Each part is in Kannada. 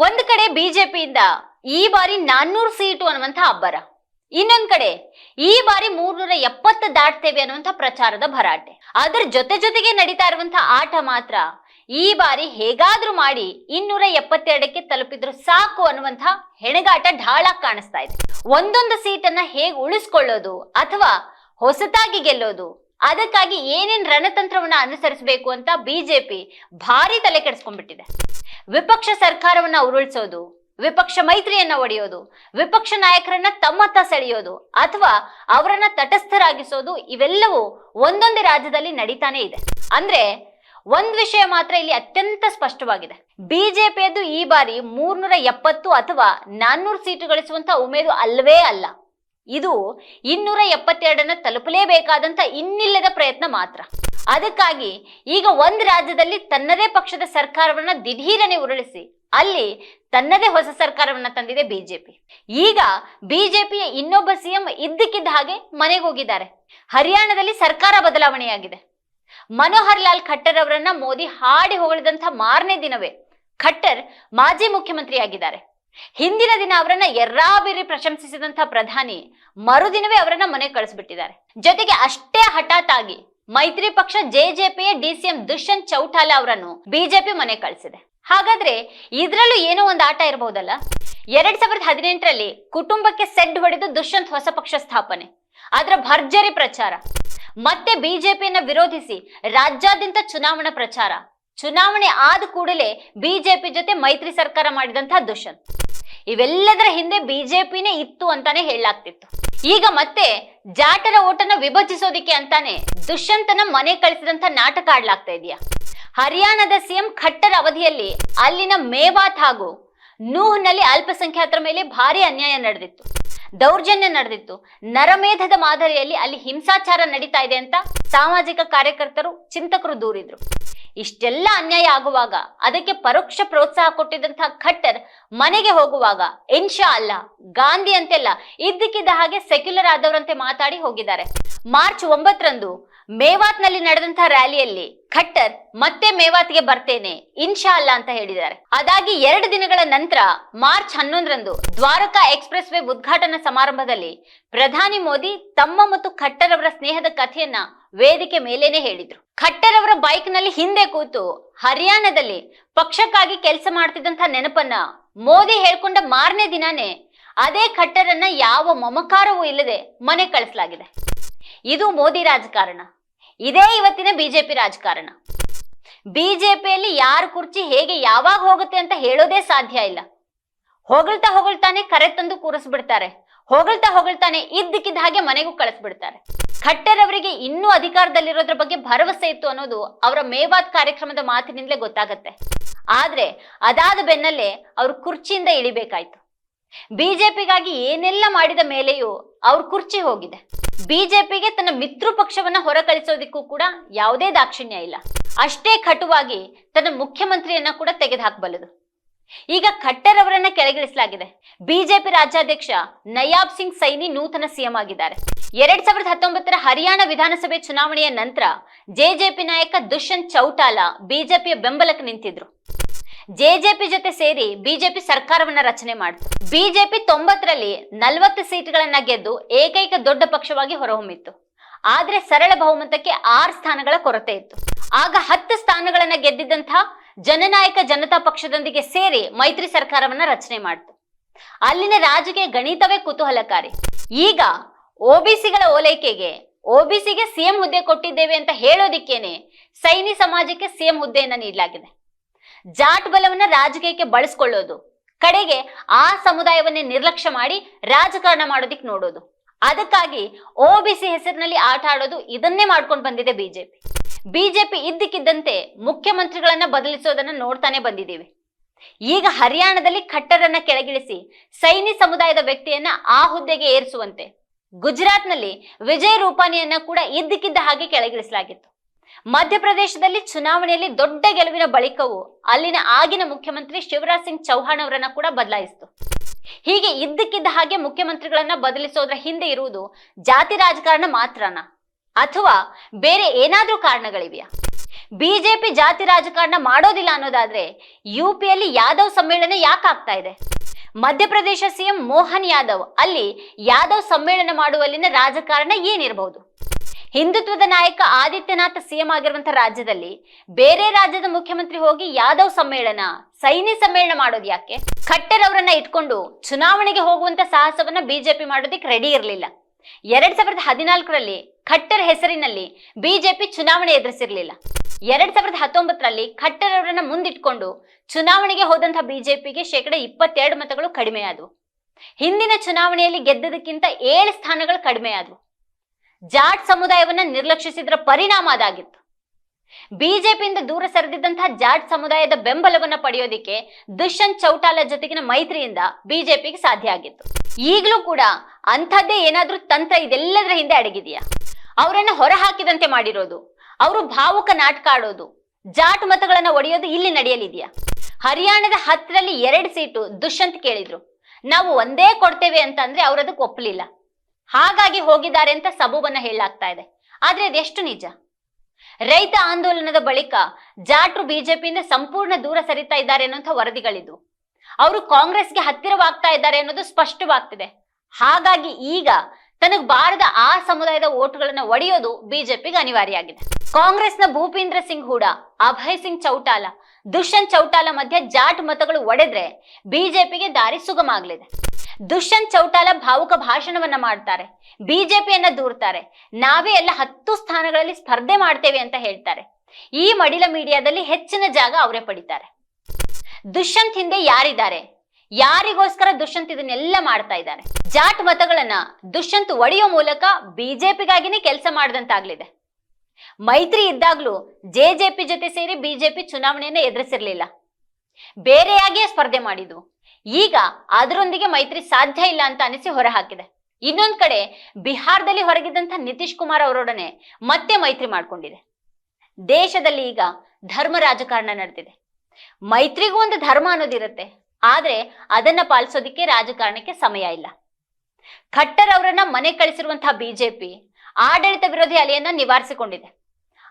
ಒಂದ್ ಕಡೆ ಬಿಜೆಪಿಯಿಂದ ಈ ಬಾರಿ ನಾನ್ನೂರು ಸೀಟು ಅನ್ನುವಂಥ ಅಬ್ಬರ. ಇನ್ನೊಂದ್ ಕಡೆ ಈ ಬಾರಿ ಮೂರ್ನೂರ ಎಪ್ಪತ್ತು ದಾಟ್ತೇವೆ ಅನ್ನುವಂಥ ಪ್ರಚಾರದ ಭರಾಟೆ. ಅದರ ಜೊತೆ ಜೊತೆಗೆ ನಡೀತಾ ಇರುವಂತ ಆಟ ಮಾತ್ರ ಈ ಬಾರಿ ಹೇಗಾದ್ರೂ ಮಾಡಿ ಇನ್ನೂರ ಎಪ್ಪತ್ತೆರಡಕ್ಕೆ ತಲುಪಿದ್ರು ಸಾಕು ಅನ್ನುವಂಥ ಹೆಣಗಾಟ ಢಾಳಾಗಿ ಕಾಣಿಸ್ತಾ ಇದೆ. ಒಂದೊಂದು ಸೀಟನ್ನ ಹೇಗೆ ಉಳಿಸ್ಕೊಳ್ಳೋದು ಅಥವಾ ಹೊಸತಾಗಿ ಗೆಲ್ಲೋದು ಅದಕ್ಕಾಗಿ ಏನೇನು ರಣತಂತ್ರವನ್ನ ಅನುಸರಿಸಬೇಕು ಅಂತ ಬಿಜೆಪಿ ಭಾರಿ ತಲೆ ಕೆಡಿಸ್ಕೊಂಡ್ಬಿಟ್ಟಿದೆ. ವಿಪಕ್ಷ ಸರ್ಕಾರವನ್ನ ಉರುಳಿಸೋದು, ವಿಪಕ್ಷ ಮೈತ್ರಿಯನ್ನ ಒಡೆಯೋದು, ವಿಪಕ್ಷ ನಾಯಕರನ್ನ ತಮ್ಮತ್ತ ಸೆಳೆಯೋದು ಅಥವಾ ಅವರನ್ನ ತಟಸ್ಥರಾಗಿಸೋದು ಇವೆಲ್ಲವೂ ಒಂದೊಂದೇ ರಾಜ್ಯದಲ್ಲಿ ನಡೀತಾನೆ ಇದೆ. ಅಂದ್ರೆ ಒಂದ್ ವಿಷಯ ಮಾತ್ರ ಇಲ್ಲಿ ಅತ್ಯಂತ ಸ್ಪಷ್ಟವಾಗಿದೆ. ಬಿಜೆಪಿಯದ್ದು ಈ ಬಾರಿ ಮೂರ್ನೂರ ಎಪ್ಪತ್ತು ಅಥವಾ ನಾನ್ನೂರು ಸೀಟು ಗಳಿಸುವಂತ ಉಮೇದು ಅಲ್ಲವೇ ಅಲ್ಲ. ಇದು ಇನ್ನೂರ ಎಪ್ಪತ್ತೆರಡನ್ನ ತಲುಪಲೇಬೇಕಾದಂತ ಇನ್ನಿಲ್ಲದ ಪ್ರಯತ್ನ ಮಾತ್ರ. ಅದಕ್ಕಾಗಿ ಈಗ ಒಂದ್ ರಾಜ್ಯದಲ್ಲಿ ತನ್ನದೇ ಪಕ್ಷದ ಸರ್ಕಾರವನ್ನ ದಿಢೀರನೆ ಉರುಳಿಸಿ, ಅಲ್ಲಿ ತನ್ನದೇ ಹೊಸ ಸರ್ಕಾರವನ್ನ ತಂದಿದೆ ಬಿಜೆಪಿ. ಈಗ ಬಿಜೆಪಿಯ ಇನ್ನೊಬ್ಬ ಸಿಎಂ ಇದ್ದಕ್ಕಿದ್ದ ಹಾಗೆ ಮನೆಗೆ ಹೋಗಿದ್ದಾರೆ. ಹರಿಯಾಣದಲ್ಲಿ ಸರ್ಕಾರ ಬದಲಾವಣೆಯಾಗಿದೆ. ಮನೋಹರ್ ಲಾಲ್ ಖಟ್ಟರ್ ಅವರನ್ನ ಮೋದಿ ಹಾಡಿ ಹೊಗಳಿದಂತ ಮಾರನೇ ದಿನವೇ ಖಟ್ಟರ್ ಮಾಜಿ ಮುಖ್ಯಮಂತ್ರಿಯಾಗಿದ್ದಾರೆ. ಹಿಂದಿನ ದಿನ ಅವರನ್ನ ಎರ್ರಾಬಿರಿ ಪ್ರಶಂಸಿಸಿದಂತ ಪ್ರಧಾನಿ ಮರುದಿನವೇ ಅವರನ್ನ ಮನೆ ಕಳಿಸ್ಬಿಟ್ಟಿದ್ದಾರೆ. ಜೊತೆಗೆ ಅಷ್ಟೇ ಹಠಾತ್ ಆಗಿ ಮೈತ್ರಿ ಪಕ್ಷ ಜೆಜೆಪಿಯ ಡಿಸಿಎಂ ದುಷ್ಯಂತ್ ಚೌಟಾಲ ಅವರನ್ನು ಬಿಜೆಪಿ ಮನೆ ಕಳಿಸಿದೆ. ಹಾಗಾದ್ರೆ ಇದ್ರಲ್ಲೂ ಏನೋ ಒಂದು ಆಟ ಇರಬಹುದಲ್ಲ ಎರಡ್ ಸಾವಿರದ ಹದಿನೆಂಟರಲ್ಲಿ ಕುಟುಂಬಕ್ಕೆ ಸೆಡ್ ಹೊಡೆದು ದುಷ್ಯಂತ್ ಹೊಸ ಪಕ್ಷ ಸ್ಥಾಪನೆ. ಅದರ ಭರ್ಜರಿ ಪ್ರಚಾರ. ಮತ್ತೆ ಬಿಜೆಪಿಯನ್ನ ವಿರೋಧಿಸಿ ರಾಜ್ಯಾದ್ಯಂತ ಚುನಾವಣಾ ಪ್ರಚಾರ. ಚುನಾವಣೆ ಆದ ಕೂಡಲೇ ಬಿಜೆಪಿ ಜೊತೆ ಮೈತ್ರಿ ಸರ್ಕಾರ ಮಾಡಿದಂತಹ ದುಷ್ಯಂತ್ ಇವೆಲ್ಲದರ ಹಿಂದೆ ಬಿಜೆಪಿನೇ ಇತ್ತು ಅಂತಾನೆ ಹೇಳಲಾಗ್ತಿತ್ತು. ಈಗ ಮತ್ತೆ ಜಾಟರ ಓಟನ ವಿಭಜಿಸೋದಿಕ್ಕೆ ಅಂತಾನೆ ದುಷ್ಯಂತನ ಮನೆ ಕಳಿಸಿದಂತ ನಾಟಕ ಆಡ್ಲಾಗ್ತಾ ಇದೆಯಾ? ಹರಿಯಾಣದ ಸಿಎಂ ಖಟ್ಟರ್ ಅವಧಿಯಲ್ಲಿ ಅಲ್ಲಿನ ಮೇವಾತ್ ಹಾಗೂ ನೂಹ್ನಲ್ಲಿ ಅಲ್ಪಸಂಖ್ಯಾತರ ಮೇಲೆ ಭಾರಿ ಅನ್ಯಾಯ ನಡೆದಿತ್ತು. ದೌರ್ಜನ್ಯ ನಡೆದಿತ್ತು. ನರಮೇಧದ ಮಾದರಿಯಲ್ಲಿ ಅಲ್ಲಿ ಹಿಂಸಾಚಾರ ನಡೀತಾ ಇದೆ ಅಂತ ಸಾಮಾಜಿಕ ಕಾರ್ಯಕರ್ತರು, ಚಿಂತಕರು ದೂರಿದ್ರು. ಇಷ್ಟೆಲ್ಲ ಅನ್ಯಾಯ ಆಗುವಾಗ, ಅದಕ್ಕೆ ಪರೋಕ್ಷ ಪ್ರೋತ್ಸಾಹ ಕೊಟ್ಟಿದ್ದಂತಹ ಖಟ್ಟರ್ ಮನೆಗೆ ಹೋಗುವಾಗ ಇನ್ಶಾ ಅಲ್ಲ, ಗಾಂಧಿ ಅಂತೆಲ್ಲ ಇದ್ದಕ್ಕಿದ್ದ ಹಾಗೆ ಸೆಕ್ಯುಲರ್ ಆದವರಂತೆ ಮಾತಾಡಿ ಹೋಗಿದ್ದಾರೆ. ಮಾರ್ಚ್ ಒಂಬತ್ತರಂದು ಮೇವಾತ್ನಲ್ಲಿ ನಡೆದಂತಹ ರ್ಯಾಲಿಯಲ್ಲಿ ಖಟ್ಟರ್ ಮತ್ತೆ ಮೇವಾತ್ಗೆ ಬರ್ತೇನೆ ಇನ್ಶಾ ಅಲ್ಲ ಅಂತ ಹೇಳಿದ್ದಾರೆ. ಅದಾಗಿ ಎರಡು ದಿನಗಳ ನಂತರ ಮಾರ್ಚ್ ಹನ್ನೊಂದರಂದು ದ್ವಾರಕಾ ಎಕ್ಸ್ಪ್ರೆಸ್ ವೇ ಉದ್ಘಾಟನಾ ಸಮಾರಂಭದಲ್ಲಿ ಪ್ರಧಾನಿ ಮೋದಿ ತಮ್ಮ ಮತ್ತು ಖಟ್ಟರ್ ಅವರ ಸ್ನೇಹದ ಕಥೆಯನ್ನ ವೇದಿಕೆ ಮೇಲೇನೆ ಹೇಳಿದ್ರು. ಖಟ್ಟರ್ ಅವರ ಬೈಕ್ನಲ್ಲಿ ಹಿಂದೆ ಕೂತು ಹರಿಯಾಣದಲ್ಲಿ ಪಕ್ಷಕ್ಕಾಗಿ ಕೆಲಸ ಮಾಡ್ತಿದ್ದಂತ ನೆನಪನ್ನ ಮೋದಿ ಹೇಳ್ಕೊಂಡ ಮಾರನೇ ದಿನಾನೇ ಅದೇ ಖಟ್ಟರನ್ನ ಯಾವ ಮಮಕಾರವೂ ಇಲ್ಲದೆ ಮನೆ ಕಳಿಸಲಾಗಿದೆ. ಇದು ಮೋದಿ ರಾಜಕಾರಣ. ಇದೇ ಇವತ್ತಿನ ಬಿಜೆಪಿ ರಾಜಕಾರಣ. ಬಿಜೆಪಿಯಲ್ಲಿ ಯಾರ ಕುರ್ಚಿ ಹೇಗೆ ಯಾವಾಗ ಹೋಗುತ್ತೆ ಅಂತ ಹೇಳೋದೇ ಸಾಧ್ಯ ಇಲ್ಲ. ಹೊಗಳ್ತಾ ಹೊಗಳ್ತಾನೆ ಕರೆ ತಂದು ಕೂರಿಸ್ಬಿಡ್ತಾರೆ. ಹೊಗಳ್ತಾ ಹೊಗಳ್ತಾನೆ ಇದ್ದಕ್ಕಿದ್ದ ಹಾಗೆ ಮನೆಗೂ ಕಳಿಸ್ಬಿಡ್ತಾರೆ. ಖಟ್ಟರ್ ಅವರಿಗೆ ಇನ್ನೂ ಅಧಿಕಾರದಲ್ಲಿರೋದ್ರ ಬಗ್ಗೆ ಭರವಸೆ ಇತ್ತು ಅನ್ನೋದು ಅವರ ಮೇವಾತ್ ಕಾರ್ಯಕ್ರಮದ ಮಾತಿನಿಂದಲೇ ಗೊತ್ತಾಗತ್ತೆ. ಆದ್ರೆ ಅದಾದ ಬೆನ್ನಲ್ಲೇ ಅವ್ರ ಕುರ್ಚಿಯಿಂದ ಇಳಿಬೇಕಾಯ್ತು. ಬಿಜೆಪಿಗಾಗಿ ಏನೆಲ್ಲ ಮಾಡಿದ ಮೇಲೆಯೂ ಅವ್ರ ಕುರ್ಚಿ ಹೋಗಿದೆ. ಬಿಜೆಪಿಗೆ ತನ್ನ ಮಿತ್ರ ಪಕ್ಷವನ್ನ ಹೊರಕಳಿಸೋದಿಕ್ಕೂ ಕೂಡ ಯಾವುದೇ ದಾಕ್ಷಿಣ್ಯ ಇಲ್ಲ. ಅಷ್ಟೇ ಕಟುವಾಗಿ ತನ್ನ ಮುಖ್ಯಮಂತ್ರಿಯನ್ನ ಕೂಡ ತೆಗೆದುಹಾಕಬಲ್ಲದು. ಈಗ ಖಟ್ಟರ್ ಅವರನ್ನ ಕೆಳಗಿಳಿಸಲಾಗಿದೆ. ಬಿಜೆಪಿ ರಾಜ್ಯಾಧ್ಯಕ್ಷ ನಯಾಬ್ ಸಿಂಗ್ ಸೈನಿ ನೂತನ ಸಿಎಂ ಆಗಿದ್ದಾರೆ. ಎರಡ್ ಸಾವಿರದ ಹತ್ತೊಂಬತ್ತರ ಹರಿಯಾಣ ವಿಧಾನಸಭೆ ಚುನಾವಣೆಯ ನಂತರ ಜೆಜೆಪಿ ನಾಯಕ ದುಷ್ಯಂತ್ ಚೌಟಾಲ ಬಿಜೆಪಿಯ ಬೆಂಬಲಕ್ಕೆ ನಿಂತಿದ್ರು. ಜೆಜೆಪಿ ಜೊತೆ ಸೇರಿ ಬಿಜೆಪಿ ಸರ್ಕಾರವನ್ನ ರಚನೆ ಮಾಡಿತು ಬಿಜೆಪಿ ತೊಂಬತ್ತರಲ್ಲಿ ನಲವತ್ತು ಸೀಟ್ಗಳನ್ನ ಗೆದ್ದು ಏಕೈಕ ದೊಡ್ಡ ಪಕ್ಷವಾಗಿ ಹೊರಹೊಮ್ಮಿತ್ತು. ಆದ್ರೆ ಸರಳ ಬಹುಮತಕ್ಕೆ ಆರು ಸ್ಥಾನಗಳ ಕೊರತೆ ಇತ್ತು. ಆಗ ಹತ್ತು ಸ್ಥಾನಗಳನ್ನ ಗೆದ್ದಿದ್ದಂತಹ ಜನನಾಯಕ ಜನತಾ ಪಕ್ಷದೊಂದಿಗೆ ಸೇರಿ ಮೈತ್ರಿ ಸರ್ಕಾರವನ್ನ ರಚನೆ ಮಾಡಿತು. ಅಲ್ಲಿನ ರಾಜಕೀಯ ಗಣಿತವೇ ಕುತೂಹಲಕಾರಿ. ಈಗ ಒಬಿಸಿಗಳ ಓಲೈಕೆಗೆ ಒಬಿಸಿಗೆ ಸಿಎಂ ಹುದ್ದೆ ಕೊಟ್ಟಿದ್ದೇವೆ ಅಂತ ಹೇಳೋದಿಕ್ಕೇನೆ ಸೈನಿ ಸಮಾಜಕ್ಕೆ ಸಿಎಂ ಹುದ್ದೆಯನ್ನ ನೀಡಲಾಗಿದೆ. ಜಾಟ್ ಬಲವನ್ನ ರಾಜಕೀಯಕ್ಕೆ ಬಳಸ್ಕೊಳ್ಳೋದು. ಕಡೆಗೆ ಆ ಸಮುದಾಯವನ್ನೇ ನಿರ್ಲಕ್ಷ್ಯ ಮಾಡಿ ರಾಜಕಾರಣ ಮಾಡೋದಿಕ್ ನೋಡೋದು. ಅದಕ್ಕಾಗಿ ಒಬಿಸಿ ಹೆಸರಿನಲ್ಲಿ ಆಟ ಆಡೋದು ಇದನ್ನೇ ಮಾಡ್ಕೊಂಡು ಬಂದಿದೆ ಬಿಜೆಪಿ ಬಿಜೆಪಿ ಇದ್ದಕ್ಕಿದ್ದಂತೆ ಮುಖ್ಯಮಂತ್ರಿಗಳನ್ನ ಬದಲಿಸೋದನ್ನ ನೋಡ್ತಾನೆ ಬಂದಿದ್ದೀವಿ ಈಗ ಹರಿಯಾಣದಲ್ಲಿ ಖಟ್ಟರನ್ನ ಕೆಳಗಿಳಿಸಿ ಸೈನಿ ಸಮುದಾಯದ ವ್ಯಕ್ತಿಯನ್ನ ಆ ಹುದ್ದೆಗೆ ಏರಿಸುವಂತೆ. ಗುಜರಾತ್ನಲ್ಲಿ ವಿಜಯ್ ರೂಪಾನಿಯನ್ನ ಕೂಡ ಇದ್ದಕ್ಕಿದ್ದ ಹಾಗೆ ಕೆಳಗಿಳಿಸಲಾಗಿತ್ತು. ಮಧ್ಯಪ್ರದೇಶದಲ್ಲಿ ಚುನಾವಣೆಯಲ್ಲಿ ದೊಡ್ಡ ಗೆಲುವಿನ ಬಳಿಕವೂ ಅಲ್ಲಿನ ಆಗಿನ ಮುಖ್ಯಮಂತ್ರಿ ಶಿವರಾಜ್ ಸಿಂಗ್ ಚೌಹಾಣ್ ಅವರನ್ನ ಕೂಡ ಬದಲಾಯಿಸಿತು. ಹೀಗೆ ಇದ್ದಕ್ಕಿದ್ದ ಹಾಗೆ ಮುಖ್ಯಮಂತ್ರಿಗಳನ್ನ ಬದಲಿಸೋದ್ರ ಹಿಂದೆ ಇರುವುದು ಜಾತಿ ರಾಜಕಾರಣ ಮಾತ್ರನ? ಅಥವಾ ಬೇರೆ ಏನಾದ್ರೂ ಕಾರಣಗಳಿವೆಯಾ? ಬಿಜೆಪಿ ಜಾತಿ ರಾಜಕಾರಣ ಮಾಡೋದಿಲ್ಲ ಅನ್ನೋದಾದ್ರೆ ಯು ಪಿಯಲ್ಲಿ ಯಾದವ್ ಸಮ್ಮೇಳನ ಯಾಕೆ ಆಗ್ತಾ ಇದೆ? ಮಧ್ಯಪ್ರದೇಶ ಸಿಎಂ ಮೋಹನ್ ಯಾದವ್ ಅಲ್ಲಿ ಯಾದವ್ ಸಮ್ಮೇಳನ ಮಾಡುವಲ್ಲಿನ ರಾಜಕಾರಣ ಏನಿರಬಹುದು ಹಿಂದುತ್ವದ ನಾಯಕ ಆದಿತ್ಯನಾಥ್ ಸಿಎಂ ಆಗಿರುವಂತಹ ರಾಜ್ಯದಲ್ಲಿ ಬೇರೆ ರಾಜ್ಯದ ಮುಖ್ಯಮಂತ್ರಿ ಹೋಗಿ ಯಾದವ್ ಸಮ್ಮೇಳನ ಸೈನಿ ಸಮ್ಮೇಳನ ಮಾಡೋದು ಯಾಕೆ? ಖಟ್ಟರ್ ಅವರನ್ನ ಇಟ್ಕೊಂಡು ಚುನಾವಣೆಗೆ ಹೋಗುವಂತ ಸಾಹಸವನ್ನ ಬಿಜೆಪಿ ಮಾಡೋದಕ್ಕೆ ರೆಡಿ ಇರಲಿಲ್ಲ. ಎರಡ್ ಸಾವಿರದ ಹದಿನಾಲ್ಕರಲ್ಲಿ ಖಟ್ಟರ್ ಹೆಸರಿನಲ್ಲಿ ಬಿಜೆಪಿ ಚುನಾವಣೆ ಎದುರಿಸಿರ್ಲಿಲ್ಲ. ಎರಡ್ ಸಾವಿರದ ಹತ್ತೊಂಬತ್ತರಲ್ಲಿ ಖಟ್ಟರ್ ಅವರನ್ನ ಮುಂದಿಟ್ಕೊಂಡು ಚುನಾವಣೆಗೆ ಹೋದಂತಹ ಬಿಜೆಪಿಗೆ ಶೇಕಡ ಇಪ್ಪತ್ತೆರಡು ಮತಗಳು ಕಡಿಮೆಯಾದವು. ಹಿಂದಿನ ಚುನಾವಣೆಯಲ್ಲಿ ಗೆದ್ದದಕ್ಕಿಂತ ಏಳು ಸ್ಥಾನಗಳು ಕಡಿಮೆಯಾದವು. ಜಾಟ್ ಸಮುದಾಯವನ್ನ ನಿರ್ಲಕ್ಷಿಸಿದ್ರ ಪರಿಣಾಮ ಅದಾಗಿತ್ತು. ಬಿಜೆಪಿಯಿಂದ ದೂರ ಸರಿದಿದ್ದಂತಹ ಜಾಟ್ ಸಮುದಾಯದ ಬೆಂಬಲವನ್ನ ಪಡೆಯೋದಿಕ್ಕೆ ದುಷ್ಯಂತ್ ಚೌಟಾಲ ಜೊತೆಗಿನ ಮೈತ್ರಿಯಿಂದ ಬಿಜೆಪಿಗೆ ಸಾಧ್ಯ ಆಗಿತ್ತು. ಈಗಲೂ ಕೂಡ ಅಂಥದ್ದೇ ಏನಾದ್ರೂ ತಂತ್ರ ಇದೆಲ್ಲದರ ಹಿಂದೆ ಅಡಗಿದೆಯಾ? ಅವರನ್ನ ಹೊರ ಹಾಕಿದಂತೆ ಮಾಡಿರೋದು, ಅವರು ಭಾವುಕ ನಾಟಕ ಆಡೋದು, ಜಾಟ್ ಮತಗಳನ್ನ ಒಡೆಯೋದು ಇಲ್ಲಿ ನಡೆಯಲಿದೆಯಾ? ಹರಿಯಾಣದ ಹತ್ತರಲ್ಲಿ ಎರಡು ಸೀಟು ದುಷ್ಯಂತ್ ಕೇಳಿದ್ರು. ನಾವು ಒಂದೇ ಕೊಡ್ತೇವೆ ಅಂತಂದ್ರೆ ಅಂದ್ರೆ ಅವ್ರು ಅದಕ್ಕೆ ಒಪ್ಪಲಿಲ್ಲ. ಹಾಗಾಗಿ ಹೋಗಿದ್ದಾರೆ ಅಂತ ಸಬೂಬನ್ನ ಹೇಳಲಾಗ್ತಾ ಇದೆ. ಆದ್ರೆ ಅದೆಷ್ಟು ನಿಜ? ರೈತ ಆಂದೋಲನದ ಬಳಿಕ ಜಾಟ್ರು ಬಿಜೆಪಿಯಿಂದ ಸಂಪೂರ್ಣ ದೂರ ಸರಿತಾ ಇದ್ದಾರೆ ಅನ್ನುವಂಥ ವರದಿಗಳಿದ್ದು ಅವರು ಕಾಂಗ್ರೆಸ್ಗೆ ಹತ್ತಿರವಾಗ್ತಾ ಇದ್ದಾರೆ ಅನ್ನೋದು ಸ್ಪಷ್ಟವಾಗ್ತಿದೆ. ಹಾಗಾಗಿ ಈಗ ತನಗ್ ಬಾರದ ಆ ಸಮುದಾಯದ ಓಟುಗಳನ್ನ ಒಡೆಯೋದು ಬಿಜೆಪಿಗೆ ಅನಿವಾರ್ಯ ಆಗಿದೆ ಕಾಂಗ್ರೆಸ್ನ ಭೂಪೇಂದ್ರ ಸಿಂಗ್ ಹೂಡಾ, ಅಭಯ್ ಸಿಂಗ್ ಚೌಟಾಲ, ದುಷ್ಯಂತ್ ಚೌಟಾಲ ಮಧ್ಯೆ ಜಾಟ್ ಮತಗಳು ಒಡೆದ್ರೆ ಬಿಜೆಪಿಗೆ ದಾರಿ ಸುಗಮ ಆಗ್ಲಿದೆ. ದುಷ್ಯಂತ್ ಚೌಟಾಲ ಭಾವುಕ ಭಾಷಣವನ್ನ ಮಾಡ್ತಾರೆ. ಬಿಜೆಪಿಯನ್ನ ದೂರ್ತಾರೆ. ನಾವೇ ಎಲ್ಲ ಹತ್ತು ಸ್ಥಾನಗಳಲ್ಲಿ ಸ್ಪರ್ಧೆ ಮಾಡ್ತೇವೆ ಅಂತ ಹೇಳ್ತಾರೆ. ಈ ಮಡಿಲ ಮೀಡಿಯಾದಲ್ಲಿ ಹೆಚ್ಚಿನ ಜಾಗ ಅವರೇ ಪಡಿತಾರೆ. ದುಷ್ಯಂತ್ ಹಿಂದೆ ಯಾರಿದ್ದಾರೆ? ಯಾರಿಗೋಸ್ಕರ ದುಷ್ಯಂತ್ ಇದನ್ನೆಲ್ಲ ಮಾಡ್ತಾ ಇದ್ದಾರೆ? ಜಾಟ್ ಮತಗಳನ್ನ ದುಷ್ಯಂತ್ ಒಡೆಯೋ ಮೂಲಕ ಬಿಜೆಪಿಗಾಗಿನೇ ಕೆಲಸ ಮಾಡಿದಂತಾಗ್ಲಿದೆ. ಮೈತ್ರಿ ಇದ್ದಾಗ್ಲೂ ಜೆಜೆಪಿ ಜೊತೆ ಸೇರಿ ಬಿಜೆಪಿ ಚುನಾವಣೆಯನ್ನ ಎದುರಿಸಿರ್ಲಿಲ್ಲ. ಬೇರೆಯಾಗಿಯೇ ಸ್ಪರ್ಧೆ ಮಾಡಿದ್ವು. ಈಗ ಅದರೊಂದಿಗೆ ಮೈತ್ರಿ ಸಾಧ್ಯ ಇಲ್ಲ ಅಂತ ಅನಿಸಿ ಹೊರಹಾಕಿದೆ. ಇನ್ನೊಂದ್ ಕಡೆ ಬಿಹಾರದಲ್ಲಿ ಹೊರಗಿದ್ದಂಥ ನಿತೀಶ್ ಕುಮಾರ್ ಅವರೊಡನೆ ಮತ್ತೆ ಮೈತ್ರಿ ಮಾಡ್ಕೊಂಡಿದೆ. ದೇಶದಲ್ಲಿ ಈಗ ಧರ್ಮ ರಾಜಕಾರಣ ನಡೆದಿದೆ. ಮೈತ್ರಿಗೂ ಒಂದು ಧರ್ಮ ಅನ್ನೋದಿರುತ್ತೆ ಆದ್ರೆ ಅದನ್ನ ಪಾಲಿಸೋದಿಕ್ಕೆ ರಾಜಕಾರಣಕ್ಕೆ ಸಮಯ ಇಲ್ಲ. ಖಟ್ಟರ್ ಅವರನ್ನ ಮನೆ ಕಳಿಸಿರುವಂತಹ ಬಿಜೆಪಿ ಆಡಳಿತ ವಿರೋಧಿ ಅಲೆಯನ್ನ ನಿವಾರಿಸಿಕೊಂಡಿದೆ.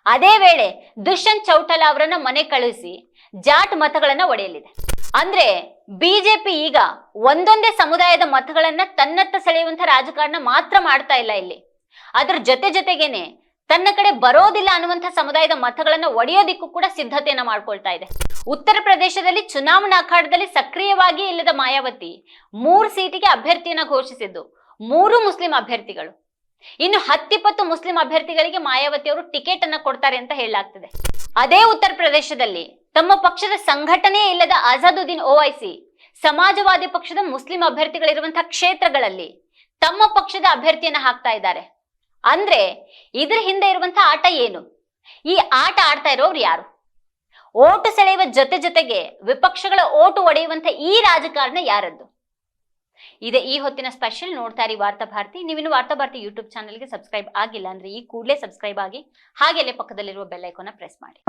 ಅದೇ ವೇಳೆ ದುಷ್ಯಂತ್ ಚೌಟಾಲ ಅವರನ್ನ ಮನೆ ಕಳುಹಿಸಿ ಜಾಟ್ ಮತಗಳನ್ನ ಒಡೆಯಲಿದೆ. ಅಂದ್ರೆ ಬಿಜೆಪಿ ಈಗ ಒಂದೊಂದೇ ಸಮುದಾಯದ ಮತಗಳನ್ನ ತನ್ನತ್ತ ಸೆಳೆಯುವಂತ ರಾಜಕಾರಣ ಮಾತ್ರ ಮಾಡ್ತಾ ಇಲ್ಲ ಇಲ್ಲಿ. ಅದ್ರ ಜೊತೆ ಜೊತೆಗೇನೆ ತನ್ನ ಕಡೆ ಬರೋದಿಲ್ಲ ಅನ್ನುವಂಥ ಸಮುದಾಯದ ಮತಗಳನ್ನ ಒಡೆಯೋದಿಕ್ಕೂ ಕೂಡ ಸಿದ್ಧತೆಯನ್ನ ಮಾಡ್ಕೊಳ್ತಾ ಇದೆ. ಉತ್ತರ ಪ್ರದೇಶದಲ್ಲಿ ಚುನಾವಣಾ ಅಖಾಡದಲ್ಲಿ ಸಕ್ರಿಯವಾಗಿ ಇಲ್ಲದ ಮಾಯಾವತಿ ಮೂರು ಸೀಟಿಗೆ ಅಭ್ಯರ್ಥಿಯನ್ನ ಘೋಷಿಸಿದ್ದು. ಮೂರು ಮುಸ್ಲಿಂ ಅಭ್ಯರ್ಥಿಗಳು. ಇನ್ನು ಹತ್ತಿಪ್ಪತ್ತು ಮುಸ್ಲಿಂ ಅಭ್ಯರ್ಥಿಗಳಿಗೆ ಮಾಯಾವತಿ ಅವರು ಟಿಕೆಟ್ ಅನ್ನ ಕೊಡ್ತಾರೆ ಅಂತ ಹೇಳಲಾಗ್ತದೆ. ಅದೇ ಉತ್ತರ ಪ್ರದೇಶದಲ್ಲಿ ತಮ್ಮ ಪಕ್ಷದ ಸಂಘಟನೆ ಇಲ್ಲದ ಅಜಾದುದ್ದೀನ್ ಓವೈಸಿ, ಸಮಾಜವಾದಿ ಪಕ್ಷದ ಮುಸ್ಲಿಂ ಅಭ್ಯರ್ಥಿಗಳಿರುವಂತಹ ಕ್ಷೇತ್ರಗಳಲ್ಲಿ ತಮ್ಮ ಪಕ್ಷದ ಅಭ್ಯರ್ಥಿಯನ್ನ ಹಾಕ್ತಾ ಇದ್ದಾರೆ. ಅಂದ್ರೆ ಇದ್ರ ಹಿಂದೆ ಇರುವಂತಹ ಆಟ ಏನು? ಈ ಆಟ ಆಡ್ತಾ ಇರೋರು ಯಾರು? ಓಟು ಸೆಳೆಯುವ ಜೊತೆ ಜೊತೆಗೆ ವಿಪಕ್ಷಗಳ ಓಟು ಒಡೆಯುವಂತ ಈ ರಾಜಕಾರಣ ಯಾರದ್ದು? ಇದೆ ಈ ಹೊತ್ತಿನ ಸ್ಪೆಷಲ್ ನೋಡ್ತಾ ಇರಿ ವಾರ್ತಾ ಭಾರತಿ. ನೀವಿನ್ನು ವಾರ್ತಾ ಭಾರತಿ ಯೂಟ್ಯೂಬ್ ಚಾನಲ್ಗೆ ಸಬ್ಸ್ಕ್ರೈಬ್ ಆಗಿಲ್ಲ ಅಂದ್ರೆ ಈ ಕೂಡಲೇ ಸಬ್ಸ್ಕ್ರೈಬ್ ಆಗಿ ಹಾಗೆಲ್ಲೇ ಪಕ್ಕದಲ್ಲಿರುವ ಬೆಲ್ ಐಕಾನ್ನ ಪ್ರೆಸ್ ಮಾಡಿ.